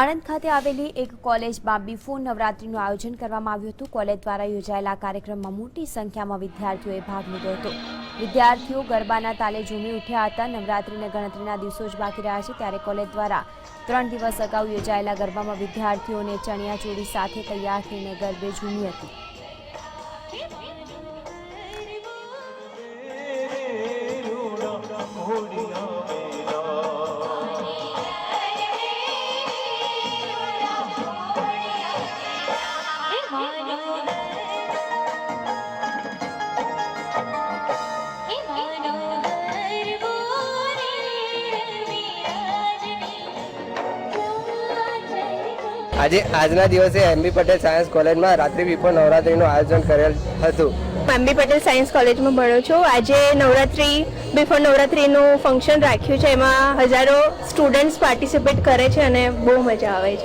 આણંદ ખાતે આવેલી એક કોલેજમાં બિફોર નવરાત્રીનું આયોજન કરવામાં આવ્યું હતું. કોલેજ દ્વારા યોજાયેલા કાર્યક્રમમાં મોટી સંખ્યામાં વિદ્યાર્થીઓએ ભાગ લીધો હતો. વિદ્યાર્થીઓ ગરબાના તાલે ઝૂમી ઉઠ્યા હતા. નવરાત્રીને ગણતરીના દિવસો જ બાકી રહ્યા છે. ત્યારે કોલેજ દ્વારા ત્રણ દિવસ અગાઉ યોજાયેલા ગરબામાં વિદ્યાર્થીઓને ચણિયાચોળી સાથે તૈયાર થઈને ગરબે ઝૂમી હતી. આજે, આજના દિવસે એમબી પટેલ સાયન્સ કોલેજમાં રાત્રિ બિફોર નવરાત્રીનું આયોજન કરેલ હતું. એમબી પટેલ સાયન્સ કોલેજમાં ભણો છું. આજે નવરાત્રિ બિફોર નવરાત્રિનું ફંક્શન રાખ્યું છે, એમાં હજારો સ્ટુડન્ટ્સ પાર્ટિસિપેટ કરે છે અને બહુ મજા આવે છે.